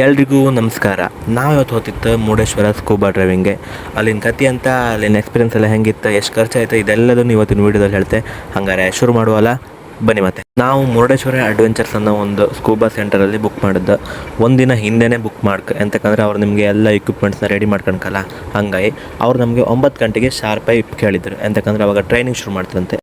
ಎಲ್ರಿಗೂ ನಮಸ್ಕಾರ. ನಾವು ಇವತ್ತು ಹೋಗ್ತಿತ್ತು ಮುರುಡೇಶ್ವರ ಸ್ಕೂಬಾ ಡ್ರೈವಿಂಗ್ಗೆ ಅಲ್ಲಿನ ಕತೆ ಅಂತ, ಅಲ್ಲಿನ ಎಕ್ಸ್ಪೀರಿಯನ್ಸ್ ಎಲ್ಲ ಹೆಂಗಿತ್ತು, ಎಷ್ಟು ಖರ್ಚಾಯ್ತು ಇದೆಲ್ಲದನ್ನು ಇವತ್ತಿನ ವೀಡಿಯೋದಲ್ಲಿ ಹೇಳ್ತೆ. ಹಂಗಾರೆ ಶುರು ಮಾಡುವಲ್ಲ, ಬನ್ನಿ ಮತ್ತೆ. ನಾವು ಮುರುಡೇಶ್ವರ ಅಡ್ವೆಂಚರ್ಸ್ ಅನ್ನೋ ಒಂದು ಸ್ಕೂಬಾ ಸೆಂಟರಲ್ಲಿ ಬುಕ್ ಮಾಡಿದ್ದು. ಒಂದಿನ ಹಿಂದೆನೇ ಬುಕ್ ಮಾಡ್ಕ ಎಂತಕ್ಕಂದ್ರೆ ಅವ್ರು ನಿಮಗೆ ಎಲ್ಲ ಇಕ್ವಿಪ್ಮೆಂಟ್ಸ್ನ ರೆಡಿ ಮಾಡ್ಕೊಳ್ಕಲ್ಲ ಹಂಗಾಗಿ, ಅವ್ರು ನಮಗೆ ಒಂಬತ್ತು ಗಂಟೆಗೆ ಶಾರ್ಪಾಗಿ ಕೇಳಿದ್ರು. ಎಂತಕ್ಕಂದ್ರೆ ಅವಾಗ ಟ್ರೈನಿಂಗ್ ಶುರು ಮಾಡ್ತಾರಂತೆ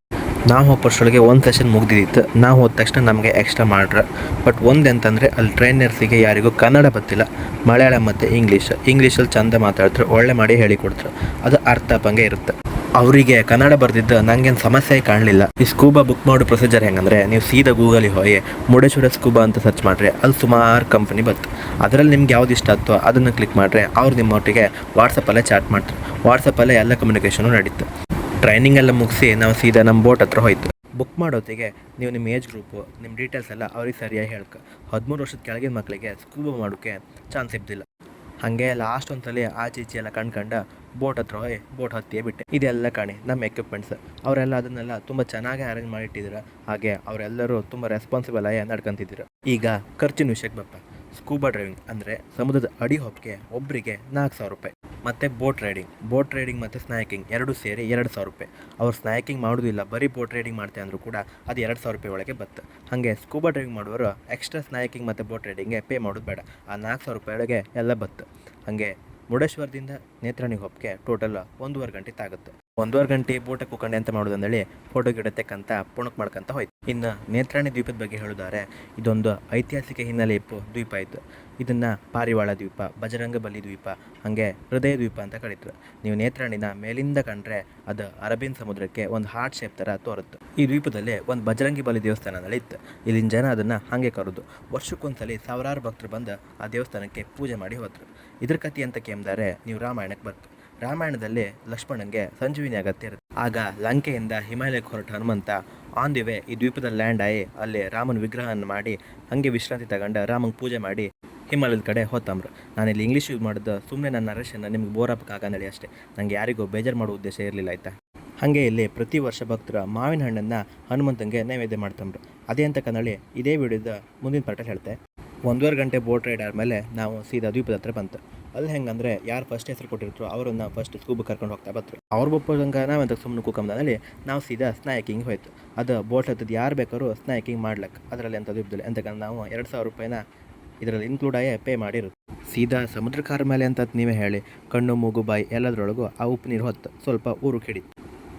ನಾವು ಹೋಗೋಷ್ಟರೊಳಗೆ ಒಂದು ಸೆಷನ್ ಮುಗ್ದಿತ್ತು ನಾವು ಹೋದ ತಕ್ಷಣ ನಮಗೆ ಎಕ್ಸ್ಟ್ರಾ ಮಾಡ್ರೆ. ಬಟ್ ಒಂದು ಎಂತಂದರೆ, ಅಲ್ಲಿ ಟ್ರೈನರ್ಸಿಗೆ ಯಾರಿಗೂ ಕನ್ನಡ ಗೊತ್ತಿಲ್ಲ ಮಲಯಾಳಂ ಮತ್ತು ಇಂಗ್ಲೀಷ್ ಇಂಗ್ಲೀಷಲ್ಲಿ ಚಂದ ಮಾತಾಡ್ತಾರೆ ಒಳ್ಳೆ ಮಾಡಿ ಹೇಳಿಕೊಡ್ತಾರೆ ಅದು ಅರ್ಥ ಅಪ್ಪಂಗೆ ಇರುತ್ತೆ. ಅವರಿಗೆ ಕನ್ನಡ ಬರೆದಿದ್ದು ನನಗೇನು ಸಮಸ್ಯೆ ಕಾಣಲಿಲ್ಲ. ಈ ಸ್ಕೂಬಾ ಬುಕ್ ಮಾಡೋ ಪ್ರೊಸೀಜರ್ ಹೆಂಗಂದ್ರೆ, ನೀವು ಸೀದಾ ಗೂಗಲಿಗೆ ಹೋಗಿ, ಮುರುಡೇಶ್ವರ ಸ್ಕೂಬಾ ಅಂತ ಸರ್ಚ್ ಮಾಡಿರಿ, ಅಲ್ಲಿ ಸುಮಾರು ಕಂಪ್ನಿ ಬತ್ತು. ಅದರಲ್ಲಿ ನಿಮ್ಗೆ ಯಾವ್ದು ಇಷ್ಟ ಆಯ್ತು ಅದನ್ನು ಕ್ಲಿಕ್ ಮಾಡಿರಿ, ಅವ್ರು ನಿಮ್ಮೊಟ್ಟಿಗೆ ವಾಟ್ಸಪ್ಪಲ್ಲೇ ಚಾಟ್ ಮಾಡ್ತಾರೆ. ವಾಟ್ಸಪ್ಪಲ್ಲೇ ಎಲ್ಲ ಕಮ್ಯುನಿಕೇಷನು ನಡೀತು. ಟ್ರೈನಿಂಗ್ ಎಲ್ಲ ಮುಗಿಸಿ ನಾವು ಸೀದಾ ನಮ್ಮ ಬೋಟ್ ಹತ್ರ ಹೋಯ್ತು. ಬುಕ್ ಮಾಡೋತ್ತಿಗೆ ನೀವು ನಿಮ್ಮ ಏಜ್ ಗ್ರೂಪು ನಿಮ್ಮ ಡೀಟೇಲ್ಸ್ ಎಲ್ಲ ಅವ್ರಿಗೆ ಸರಿಯಾಗಿ ಹೇಳ್ಕ. ಹದಿಮೂರು ವರ್ಷದ ಕೆಳಗಿನ ಮಕ್ಕಳಿಗೆ ಸ್ಕೂಬಾ ಮಾಡೋಕ್ಕೆ ಚಾನ್ಸ್ ಇದ್ದಿಲ್ಲ ಹಾಗೆ ಲಾಸ್ಟ್ ಒಂದ್ಸಲಿ ಆಚೆ ಈಚೆ ಎಲ್ಲ ಕಣ್ಕಂಡ ಬೋಟ್ ಹತ್ರ ಹೋಗಿ ಬೋಟ್ ಹತ್ತಿಯೇ ಬಿಟ್ಟೆ. ಇದೆಲ್ಲ ಕಾಣಿ, ನಮ್ಮ ಎಕ್ವಿಪ್ಮೆಂಟ್ಸ್ ಅವರೆಲ್ಲ ಅದನ್ನೆಲ್ಲ ತುಂಬ ಚೆನ್ನಾಗಿ ಅರೇಂಜ್ ಮಾಡಿಟ್ಟಿದ್ದೀರ ಹಾಗೆ ಅವರೆಲ್ಲರೂ ತುಂಬ ರೆಸ್ಪಾನ್ಸಿಬಲ್ ಆಗಿ ನಡ್ಕೊಂತಿದ್ದೀರ. ಈಗ ಖರ್ಚಿನ ವಿಷಯಕ್ಕೆ ಬಪ್ಪ. ಸ್ಕೂಬಾ ಡ್ರೈವಿಂಗ್ ಅಂದರೆ ಸಮುದ್ರದ ಅಡಿ ಹೊಪ್ಪಿಗೆ ಒಬ್ಬರಿಗೆ ನಾಲ್ಕು ಸಾವಿರ ರೂಪಾಯಿ. ಮತ್ತು ಬೋಟ್ ರೈಡಿಂಗ್ ಬೋಟ್ ರೈಡಿಂಗ್ ಮತ್ತು ಸ್ನ್ಯಾಕಿಂಗ್ ಎರಡು ಸೇರಿ ಎರಡು ಸಾವಿರ ರೂಪಾಯಿ. ಅವ್ರು ಸ್ನ್ಯಾಕಿಂಗ್ ಮಾಡೋದಿಲ್ಲ, ಬರೀ ಬೋಟ್ ರೈಡಿಂಗ್ ಮಾಡ್ತೆ ಅಂದರೂ ಕೂಡ ಅದು ಎರಡು ಸಾವಿರ ರೂಪಾಯಿ ಒಳಗೆ ಬತ್ತು. ಹಾಗೆ ಸ್ಕೂಬಾ ಡ್ರೈವಿಂಗ್ ಮಾಡುವವರು ಎಕ್ಸ್ಟ್ರಾ ಸ್ನ್ಯಾಕಿಂಗ್ ಮತ್ತು ಬೋಟ್ ರೈಡಿಂಗ್ಗೆ ಪೇ ಮಾಡೋದು ಬೇಡ. ಆ ನಾಲ್ಕು ಸಾವಿರ ರೂಪಾಯಿ ಒಳಗೆ ಎಲ್ಲ ಬತ್ತು. ಹಾಗೆ ಮುರುಡೇಶ್ವರದಿಂದ ನೇತ್ರಾಣಿ ಹೊಪ್ಪಿಗೆ ಟೋಟಲ್ ಒಂದೂವರೆ ಗಂಟೆ ತಾಗುತ್ತೆ. ಒಂದೂವರೆ ಗಂಟೆ ಬೋಟ ಕುಕಂಡೆ ಅಂತ ಮಾಡೋದಂದೇಳಿ ಫೋಟೋ ಗಿಡತಕ್ಕಂಥ ಪುಣಕ್ ಮಾಡ್ಕೊಂತ ಹೋಯ್ತು. ಇನ್ನು ನೇತ್ರಾಣಿ ದ್ವೀಪದ ಬಗ್ಗೆ ಹೇಳುದಾರೆ ಇದೊಂದು ಐತಿಹಾಸಿಕ ಹಿನ್ನೆಲೆ ಇಪ್ಪು ದ್ವೀಪ ಇತ್ತು ಇದನ್ನು ಪಾರಿವಾಳ ದ್ವೀಪ ಬಜರಂಗ ಬಲಿ ದ್ವೀಪ, ಹಾಗೆ ಹೃದಯ ದ್ವೀಪ ಅಂತ ಕರೀತಾರೆ. ನೀವು ನೇತ್ರಾಣಿನ ಮೇಲಿಂದ ಕಂಡ್ರೆ ಅದು ಅರಬಿನ್ ಸಮುದ್ರಕ್ಕೆ ಒಂದು ಹಾರ್ಟ್ ಶೇಪ್ ಥರ ತೋರುತ್ತೆ. ಈ ದ್ವೀಪದಲ್ಲಿ ಒಂದು ಬಜರಂಗಿ ಬಲಿ ದೇವಸ್ಥಾನ ಇತ್ತು. ಇಲ್ಲಿನ ಜನ ಅದನ್ನು ಹಾಗೆ ಕರೆದು ವರ್ಷಕ್ಕೊಂದ್ಸಲಿ ಸಾವಿರಾರು ಭಕ್ತರು ಬಂದು ಆ ದೇವಸ್ಥಾನಕ್ಕೆ ಪೂಜೆ ಮಾಡಿ ಹೋದ್ರು. ಇದ್ರ ಕಥೆ ಅಂತ ಕೇಳಿದರೆ ನೀವು ರಾಮಾಯಣಕ್ಕೆ ಬರ್ತು ರಾಮಾಯಣದಲ್ಲಿ ಲಕ್ಷ್ಮಣಂಗೆ ಸಂಜೀವಿನಿ ಅಗತ್ಯ ಇರುತ್ತೆ. ಆಗ ಲಂಕೆಯಿಂದ ಹಿಮಾಲಯಕ್ಕೆ ಹೊರಟ ಹನುಮಂತ ಆನ್ ದಿ ವೇ ಈ ದ್ವೀಪದಲ್ಲಿ ಲ್ಯಾಂಡ್ ಆಗಿ ಅಲ್ಲಿ ರಾಮನ ವಿಗ್ರಹವನ್ನು ಮಾಡಿ, ಹಾಗೆ ವಿಶ್ರಾಂತಿ ತಗೊಂಡು ರಾಮಂಗೆ ಪೂಜೆ ಮಾಡಿ ಹಿಮಾಲಯದ ಕಡೆ ಹೋತಂಬ್ರು. ನಾನು ಇಲ್ಲಿ ಇಂಗ್ಲೀಷ್ ಯೂಸ್ ಮಾಡಿದ್ದು ಸುಮ್ಮನೆ ನನ್ನ ನರೇಶನ್ನ ನಿಮ್ಗೆ ಬೋರ್ ಆಗಂದೇಳಿ ಅಷ್ಟೇ. ನನಗೆ ಯಾರಿಗೂ ಬೇಜಾರು ಮಾಡೋ ಉದ್ದೇಶ ಇರಲಿಲ್ಲ, ಆಯ್ತಾ? ಹಾಗೆ ಇಲ್ಲಿ ಪ್ರತಿ ವರ್ಷ ಭಕ್ತರು ಮಾವಿನ ಹಣ್ಣನ್ನು ಹನುಮಂತಂಗೆ ನೈವೇದ್ಯ ಮಾಡ್ತಂಬ್ರು. ಅದೇ ಅಂತ ಕನ್ನಡಿ ಇದೇ ವಿಡಿಯೋದ ಮುಂದಿನ ಪಾಠ ಹೇಳ್ತೆ. ಒಂದೂವರೆ ಗಂಟೆ ಬೋಟ್ ರೈಡ್ ಆದಮೇಲೆ ನಾವು ಸೀದಾ ದ್ವೀಪದ ಹತ್ರ ಬಂತು. ಅಲ್ಲಿ ಹೆಂಗಂದ್ರೆ ಯಾರು ಫಸ್ಟ್ ಹೆಸರು ಕೊಟ್ಟಿರ್ತಾರೋ ಅವರನ್ನ ಫಸ್ಟ್ ಸ್ಕೂಬ್ ಕರ್ಕೊಂಡು ಹೋಗ್ತಾ ಬತ್ತರು ಅವ್ರ ಒಪ್ಪಂಗ ನಾವಂತ ಸುಮ್ಮನೆ ಕೂಕಂಬದಲ್ಲಿ ನಾವು ಸೀದಾ ಸ್ನಾಯಕಿಂಗ್ ಹೋಯ್ತು. ಅದು ಬೋಟ್ ಹತ್ತದ ಯಾರು ಬೇಕಾದ್ರೂ ಸ್ನಾಯಕಿಂಗ್ ಮಾಡ್ಲಕ್ಕೆ ಅದರಲ್ಲಿ ಅಂತ ಇದ್ದಿಲ್ಲ. ಅಂತಕಂದ್ರೆ ನಾವು ಎರಡು ಸಾವಿರ ರೂಪಾಯಿನ ಇದರಲ್ಲಿ ಇನ್ಕ್ಲೂಡ್ ಆಗಿ ಪೇ ಮಾಡಿರುತ್ತೆ ಸೀದಾ ಸಮುದ್ರ ಕಾರ್ ಮೇಲೆ ಅಂತ ನೀವೇ ಹೇಳಿ. ಕಣ್ಣು, ಮೂಗು, ಬಾಯಿ ಎಲ್ಲದರೊಳಗೂ ಆ ಉಪ್ಪು ನೀರು ಹೊತ್ತು. ಸ್ವಲ್ಪ ಊರು ಕೆಡಿ.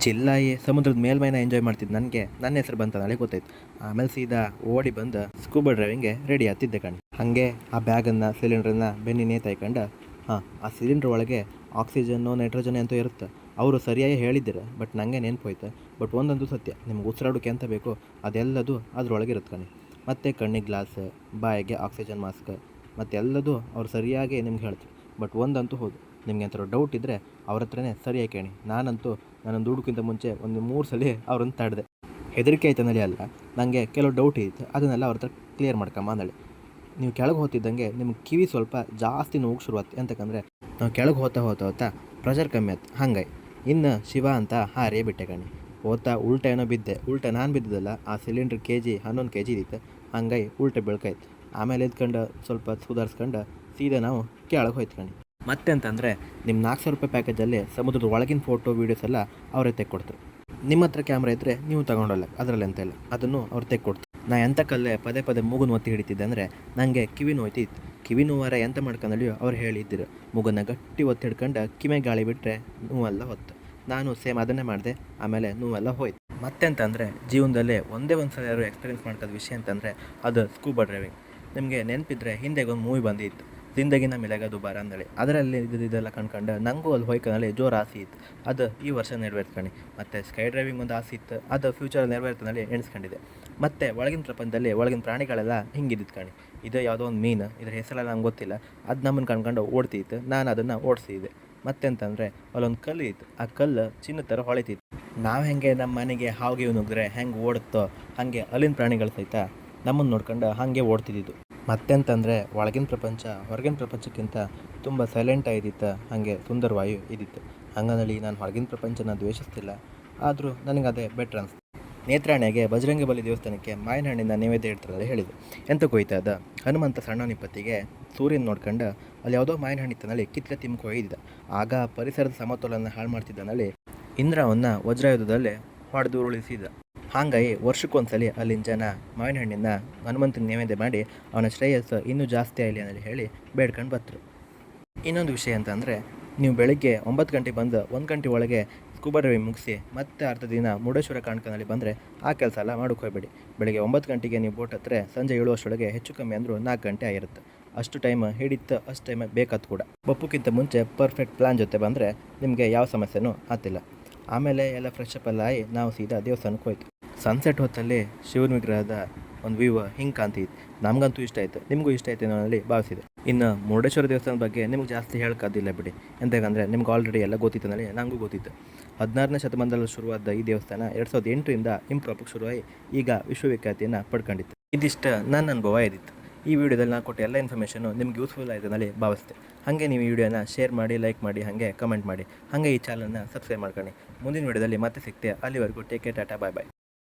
ಚಿಲ್ಲಾಯಿ, ಸಮುದ್ರದ ಮೇಲ್ಮೈನ ಎಂಜಾಯ್ ಮಾಡ್ತಿದ್ದು ನನಗೆ. ನನ್ನ ಹೆಸರು ಬಂತ, ನಾಳೆ ಗೊತ್ತಾಯ್ತು. ಆಮೇಲೆ ಸೀದಾ ಓಡಿ ಬಂದು ಸ್ಕೂಬಾ ಡ್ರೈವಿಂಗ್ಗೆ ರೆಡಿ ಆಗ್ತಿದ್ದೆ ಕಣ್ಣು ಹಾಗೆ ಆ ಬ್ಯಾಗನ್ನು ಸಿಲಿಂಡ್ರನ್ನ ಬೆನ್ನಿ ನೇತಾಯ್ಕೊಂಡು ಹಾಂ, ಆ ಸಿಲಿಂಡ್ರ್ ಒಳಗೆ ಆಕ್ಸಿಜನ್ನು ನೈಟ್ರೋಜನ್ ಅಂತೂ ಇರುತ್ತೆ. ಅವರು ಸರಿಯಾಗಿ ಹೇಳಿದ್ದೀರ ಬಟ್ ನನಗೆ ನೆನಪೋಯ್ತು. ಬಟ್ ಒಂದಂತೂ ಸತ್ಯ, ನಿಮ್ಗೆ ಉಸಿರಾಡೋಕೆ ಎಂತ ಬೇಕೋ? ಅದೆಲ್ಲದು ಅದ್ರೊಳಗೆ ಇರುತ್ತೆ ಕಣಿ. ಮತ್ತು ಕಣ್ಣಿಗೆ ಗ್ಲಾಸ್ ಬಾಯಿಗೆ ಆಕ್ಸಿಜನ್ ಮಾಸ್ಕ್ ಮತ್ತೆಲ್ಲದೂ ಅವ್ರು ಸರಿಯಾಗಿ ನಿಮ್ಗೆ ಹೇಳ್ತಾರೆ ಬಟ್ ಒಂದಂತೂ ಹೌದು. ನಿಮ್ಗೆ ಎಂಥರ ಡೌಟ್ ಇದ್ದರೆ ಅವ್ರ ಹತ್ರನೇ ಸರಿಯಾಗಿ ಕೇಳಿ. ನಾನಂತೂ ನಾನು ದುಡುಕಿಂತ ಮುಂಚೆ ಒಂದು ಮೂರು ಸಲ ಅವ್ರನ್ನ ತಡೆದೆ. ಹೆದರಿಕೆ ಆಯ್ತಂದೇಳಿ ಅಲ್ಲ ನನಗೆ ಕೆಲವು ಡೌಟ್ ಇತ್ತು. ಅದನ್ನೆಲ್ಲ ಅವ್ರ ಹತ್ರ ಕ್ಲಿಯರ್ ಮಾಡ್ಕೊಂಬ ಅಂದೇಳಿ. ನೀವು ಕೆಳಗೆ ಹೋಗ್ತಿದ್ದಂಗೆ ನಿಮ್ಗೆ ಕಿವಿ ಸ್ವಲ್ಪ ಜಾಸ್ತಿ ನೋವು ಶುರುವಾತು. ಎಂತಕ್ಕಂದರೆ ನಾವು ಕೆಳಗೆ ಹೋಗ್ತಾ ಹೋಗ್ತಾ ಹೋಗ್ತಾ ಪ್ರೆಷರ್ ಕಮ್ಮಿ ಆಯ್ತು ಹಂಗೆ. ಇನ್ನು ಶಿವ ಅಂತ ಹಾರೇ ಬಿಟ್ಟೆ ಕಣಿ. ಓದ್ತಾ ಉಲ್ಟ ಏನೋ ಬಿದ್ದೆ. ಉಲ್ಟ ನಾನು ಬಿದ್ದಿದ್ದಲ್ಲ ಆ ಸಿಲಿಂಡ್ರ್ ಕೆ ಜಿ ಹನ್ನೊಂದು ಕೆ ಜಿ ಇದ್ದಿತ್ತು ಹಂಗಾಗಿ ಉಲ್ಟ ಬೆಳ್ಕಾಯ್ತು ಆಮೇಲೆ ಎದ್ಕೊಂಡು ಸ್ವಲ್ಪ ಸುಧಾರಿಸ್ಕೊಂಡು ಸೀದಾ ನಾವು ಕೆಳಗೆ ಹೋಯ್ತ್ಕಂಡು ಮತ್ತೆ ಅಂತಂದರೆ ನಿಮ್ಮ ನಾಲ್ಕು ಸಾವಿರ ರೂಪಾಯಿ ಪ್ಯಾಕೇಜಲ್ಲಿ ಸಮುದ್ರದ ಒಳಗಿನ ಫೋಟೋ ವೀಡಿಯೋಸ್ ಎಲ್ಲ ಅವರೇ ತೆಕ್ಕೊಡ್ತಾರೆ. ನಿಮ್ಮ ಹತ್ರ ಕ್ಯಾಮ್ರಾ ಇದ್ದರೆ ನೀವು ತಗೊಂಡಲ್ಲ, ಅದರಲ್ಲಿ ಅಂತ ಇಲ್ಲ. ಅದನ್ನು ಅವ್ರು ತೆಕ್ಕೊಡ್ತಾರೆ. ನಾ ಎಂಥ ಕಲ್ಲೇ ಪದೇ ಪದೇ ಮೂಗನ್ನು ಒತ್ತಿ ಹಿಡಿತಿದ್ದೆ ಅಂದರೆ ನನಗೆ ಕಿವಿ ನೋಯ್ತಿತ್ತು. ಕಿವಿ ನೋವಾರ ಎಂತ ಮಾಡ್ಕೊಂಡಲ್ಲಿಯೋ ಅವ್ರು ಹೇಳಿದ್ದರು. ಮೂಗನ್ನು ಗಟ್ಟಿ ಒತ್ತಿ ಹಿಡ್ಕೊಂಡು ಕಿಮೆ ಗಾಳಿ ಬಿಟ್ಟರೆ ನೋವೆಲ್ಲ ಹೊತ್ತು. ನಾನು ಸೇಮ್ ಅದನ್ನೇ ಮಾಡಿದೆ, ಆಮೇಲೆ ನೋವೆಲ್ಲ ಹೋಯ್ತು. ಮತ್ತೆ ಅಂತಂದರೆ ಜೀವನದಲ್ಲೇ ಒಂದೇ ಒಂದು ಸಲ ಯಾರು ಎಕ್ಸ್ಪೀರಿಯನ್ಸ್ ಮಾಡ್ಕೋದು ವಿಷಯ ಅಂತಂದರೆ ಅದು ಸ್ಕೂಬಾ ಡ್ರೈವಿಂಗ್ ನಿಮಗೆ ನೆನಪಿದ್ರೆ ಹಿಂದೆಗೊಂದು ಮೂವಿ ಬಂದಿತ್ತು. ಜಿಂದಗಿನ ಮಿಲಗ ದುಬಾರ ಅಂದಳೆ. ಅದರಲ್ಲಿ ಇದು ಇದೆಲ್ಲ ಕಂಡ್ಕೊಂಡು ನನಗೂ ಅಲ್ಲಿ ಹೋಯ್ಕನಲ್ಲಿ ಜೋರು ಆಸೆ ಇತ್ತು. ಅದು ಈ ವರ್ಷ ನೆರವೇರ್ತಾನೆ ಮತ್ತು ಸ್ಕೈ ಡ್ರೈವಿಂಗ್ ಒಂದು ಆಸೆ ಇತ್ತು. ಅದು ಫ್ಯೂಚರ್ ನೆರವೇರ್ತನಲ್ಲಿ ಎಣಿಸ್ಕೊಂಡಿದೆ. ಮತ್ತು ಒಳಗಿನ ಪ್ರಪಂಚದಲ್ಲಿ ಒಳಗಿನ ಪ್ರಾಣಿಗಳೆಲ್ಲ ಹಿಂಗಿದ್ದಿತ್ತು ಕಣಿ ಇದು ಯಾವುದೋ ಒಂದು ಮೀನು. ಇದ್ರ ಹೆಸರೆಲ್ಲ ನಂಗೆ ಗೊತ್ತಿಲ್ಲ. ಅದು ನಮ್ಮನ್ನು ಕಂಡ್ಕೊಂಡು ಓಡ್ತಿತ್ತು. ನಾನು ಅದನ್ನು ಓಡಿಸಿದ್ದೆ ಮತ್ತೆಂತಂದರೆ ಅಲ್ಲೊಂದು ಕಲ್ಲು ಇತ್ತು. ಆ ಕಲ್ಲು ಚಿನ್ನ ಥರ ಹೊಳಿತಿತ್ತು. ನಾವು ಹೆಂಗೆ ನಮ್ಮ ಮನೆಗೆ ಹಾವಿಗೆ ನುಗ್ಗ್ರೆ ಹೆಂಗೆ ಓಡುತ್ತೋ, ಹಾಗೆ ಅಲ್ಲಿನ ಪ್ರಾಣಿಗಳು ಸಹಿತ ನಮ್ಮನ್ನು ನೋಡ್ಕೊಂಡು ಹಾಗೆ ಓಡ್ತಿದ್ದಿದ್ದು. ಮತ್ತೆಂತಂದರೆ ಒಳಗಿನ ಪ್ರಪಂಚ, ಹೊರಗಿನ ಪ್ರಪಂಚಕ್ಕಿಂತ ತುಂಬ ಸೈಲೆಂಟ್ ಆಗಿದ್ದಿತ್ತು ಹಾಗೆ ಸುಂದರವಾಯು ಇದ್ದಿತ್ತು ಹಂಗನಲ್ಲಿ ನಾನು ಹೊರಗಿನ ಪ್ರಪಂಚನ ದ್ವೇಷಿಸ್ತಿಲ್ಲ, ಆದರೂ ನನಗೆ ಅದೇ ಬೆಟ್ರ್ ಅನ್ಸ್ತು ನೇತ್ರಾಣೆಗೆ ಬಜರಂಗಿ ಬಲಿ ದೇವಸ್ಥಾನಕ್ಕೆ ಮಾವಿನ ಹಣ್ಣಿನ ನೈವೇದ್ಯ ಇಡ್ತಾರೆ ಹೇಳಿದ್ರು ಎಂತ ಕೊಯ್ತದ ಹನುಮಂತ ಸಣ್ಣನಿಪ್ಪತ್ತಿಗೆ ಸೂರ್ಯನ ನೋಡ್ಕೊಂಡು ಅಲ್ಲಿ ಯಾವುದೋ ಮಾವಿನ ಹಣ್ಣಿತ್ತನಲ್ಲಿ ಕಿತ್ತಲೆ ತಿಮ್ಕೊ ಒಯ್ದಿದ್ದ ಆಗ ಪರಿಸರದ ಸಮತೋಲನ ಹಾಳು ಮಾಡ್ತಿದ್ದನಲ್ಲಿ ಇಂದ್ರ ಅವನ್ನ ವಜ್ರಾಯುಧದಲ್ಲಿ ಹೊಡೆದು ಉರುಳಿಸಿದ ಹಾಗಾಗಿ ವರ್ಷಕ್ಕೊಂದ್ಸಲಿ ಅಲ್ಲಿನ ಜನ ಮಾವಿನ ಹಣ್ಣಿನ ಹನುಮಂತನ ನೈವೇದ್ಯ ಮಾಡಿ ಅವನ ಶ್ರೇಯಸ್ಸು ಇನ್ನೂ ಜಾಸ್ತಿ ಆಗಲಿ ಅಂತ ಹೇಳಿ ಬೇಡ್ಕೊಂಡು ಬರ್ತರು ಇನ್ನೊಂದು ವಿಷಯ ಅಂತಂದರೆ, ನೀವು ಬೆಳಗ್ಗೆ ಒಂಬತ್ತು ಗಂಟೆಗೆ ಬಂದು ಒಂದು ಗಂಟೆ ಒಳಗೆ ಸ್ಕೂಬಾ ಮುಗಿಸಿ ಮತ್ತೆ ಅರ್ಧ ದಿನ ಮುರುಡೇಶ್ವರ ಕಾಣ್ಕನಲ್ಲಿ ಬಂದರೆ ಆ ಕೆಲಸ ಎಲ್ಲ ಮಾಡೋಕೆ ಹೋಗ್ಬೇಡಿ. ಬೆಳಗ್ಗೆ ಒಂಬತ್ತು ಗಂಟೆಗೆ ನೀವು ಬೋಟ್ ಹತ್ತಿರ ಸಂಜೆ ಏಳು ಅಷ್ಟರೊಳಗೆ ಹೆಚ್ಚು ಕಮ್ಮಿ ಅಂದರೂ ನಾಲ್ಕು ಗಂಟೆ ಆಗಿರುತ್ತೆ. ಅಷ್ಟು ಟೈಮ್ ಹಿಡಿತು, ಅಷ್ಟು ಟೈಮ್ ಬೇಕಾದ ಕೂಡ. ಬಪ್ಪುಕ್ಕಿಂತ ಮುಂಚೆ ಪರ್ಫೆಕ್ಟ್ ಪ್ಲ್ಯಾನ್ ಜೊತೆ ಬಂದರೆ ನಿಮಗೆ ಯಾವ ಸಮಸ್ಯೆನೂ ಆಗ್ತಿಲ್ಲ. ಆಮೇಲೆ ಎಲ್ಲ ಫ್ರೆಶ್ ಅಪ್ ಎಲ್ಲ ಆಗಿ ನಾವು ಸೀದಾ ದೇವಸ್ಥಾನಕ್ಕೆ ಹೋಯ್ತು. ಸನ್ಸೆಟ್ ಹೊತ್ತಲ್ಲಿ ಶಿವನ ವಿಗ್ರಹದ ಒಂದು ವ್ಯೂ ಹಿಂಗೆ ಕಾಣ್ತಿತ್ತು ನಮಗಂತೂ ಇಷ್ಟ ಆಯಿತು. ನಿಮಗೂ ಇಷ್ಟ ಆಯ್ತು ಅನ್ನೋದ್ರಲ್ಲಿ ಭಾವಿಸಿದೆ. ಇನ್ನು ಮುರುಡೇಶ್ವರ ದೇವಸ್ಥಾನದ ಬಗ್ಗೆ ನಿಮ್ಗೆ ಜಾಸ್ತಿ ಹೇಳಕ್ಕಾದಿಲ್ಲ ಬಿಡಿ. ಎಂತಕ್ಕಂದರೆ ನಿಮ್ಗೆ ಆಲ್ರೆಡಿ ಎಲ್ಲ ಗೊತ್ತಿತ್ತು ಅಂದರೆ ನನಗೂ ಗೊತ್ತಿತ್ತು. ಹದಿನಾರನೇ ಶತಮಾನದಲ್ಲಿ ಶುರುವಾದ ಈ ದೇವಸ್ಥಾನ ಎರಡು ಸಾವಿರದ ಎಂಟರಿಂದ ಇಂಪ್ರಾಪಕ್ಕೆ ಶುರುವಾಗಿ ಈಗ ವಿಶ್ವವಿಖ್ಯಾತಿಯನ್ನು ಪಡ್ಕೊಂಡಿತ್ತು. ಇದಿಷ್ಟು ನನ್ನ ಅನುಭವ ಇದ್ದಿತ್ತು ಈ ವಿಡಿಯೋದಲ್ಲಿ ನಾನು ಕೊಟ್ಟ ಎಲ್ಲ ಇನ್ಫಾರ್ಮೇಷನು ನಿಮ್ಗೆ ಯೂಸ್ಫುಲ್ ಆಯಿತು ಅನ್ನಲ್ಲಿ ಭಾವಿಸ್ತೆ ಹಾಗೆ ನೀವು ಈ ವಿಡಿಯೋನ ಶೇರ್ ಮಾಡಿ ಲೈಕ್ ಮಾಡಿ, ಹಾಗೆ ಕಮೆಂಟ್ ಮಾಡಿ. ಹಾಗೆ ಈ ಚಾನಲ್ನ ಸಬ್ಸ್ಕ್ರೈಬ್ ಮಾಡ್ಕೊಳ್ಳಿ ಮುಂದಿನ ವಿಡಿಯೋದಲ್ಲಿ ಮತ್ತೆ ಸಿಗ್ತೆ. ಅಲ್ಲಿವರೆಗೂ ಟೇಕ್ ಕೇರ್ ಟಾಟಾ ಬಾಯ್ ಬಾಯ್